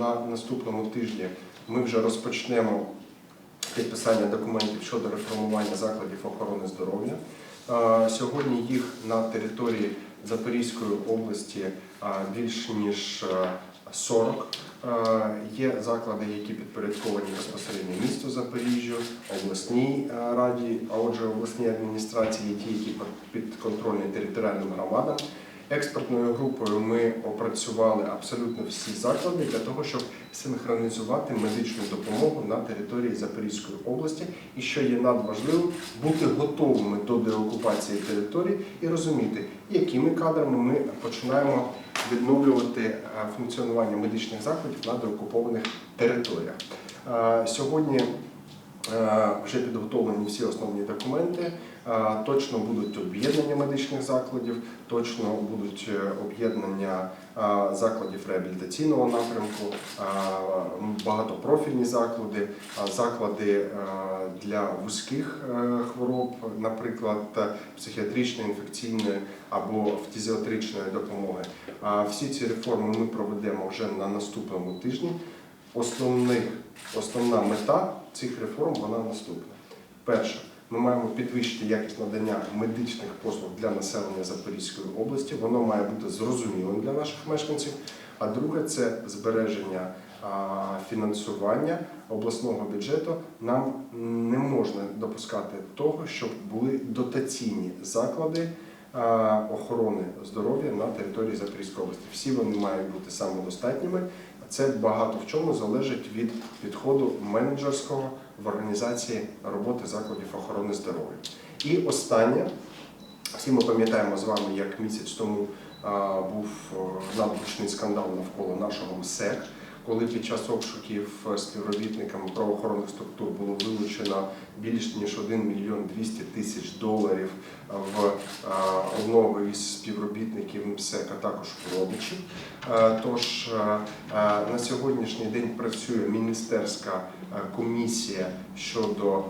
На наступному тижні ми вже розпочнемо підписання документів щодо реформування закладів охорони здоров'я. Сьогодні їх на території Запорізької області більш ніж е, 40. Е, Є заклади, які підпорядковані безпосередньо місту Запоріжжю, обласній раді, а отже, обласній адміністрації, ті, які підконтрольні територіальним громадам. Експертною групою ми опрацювали абсолютно всі заклади для того, щоб синхронізувати медичну допомогу на території Запорізької області, і що є надважливим, бути готовими до деокупації території і розуміти, якими кадрами ми починаємо відновлювати е, функціонування медичних закладів на деокупованих територіях. Е, Сьогодні Вже підготовлені всі основні документи. Е, Точно будуть об'єднання медичних закладів, точно будуть е, об'єднання е, закладів реабілітаційного напрямку, е, багатопрофільні заклади, е, заклади е, для вузьких е, хвороб, наприклад, е, психіатричної, інфекційної або фтизіатричної допомоги. Всі ці реформи ми проведемо вже на наступному тижні. Основних, основна мета цих реформ вона наступна. Перше, ми маємо підвищити якість надання медичних послуг для населення Запорізької області. Воно має бути зрозумілим для наших мешканців. А друге це збереження фінансування обласного бюджету. Нам не можна допускати того, щоб були дотаційні заклади охорони здоров'я на території Запорізької області. Всі вони мають бути самодостатніми. Це багато в чому залежить від підходу менеджерського в організації роботи закладів охорони здоров'я. І останнє, всі ми пам'ятаємо з вами, як місяць тому був о, скандал навколо нашого МСЕК, коли під час обшуків співробітниками правоохоронних структур було вилучено більш ніж 1 мільйон 200 тисяч доларів в одного із співробітників МСЕК, а також родичів. Е, Тож е, е, на сьогоднішній день працює міністерська е, комісія щодо е,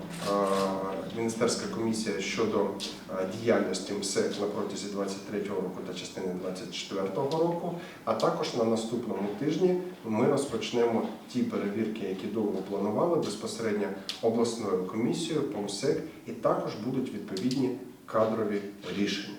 міністерська комісія щодо е, діяльності МСЕК на протязі 23-го року та частини 24-го року. А також на наступному тижні ми розпочнемо ті перевірки, які довго планували безпосередньо обласною комісією по МСЕК, і також будуть відповідні кадрові рішення.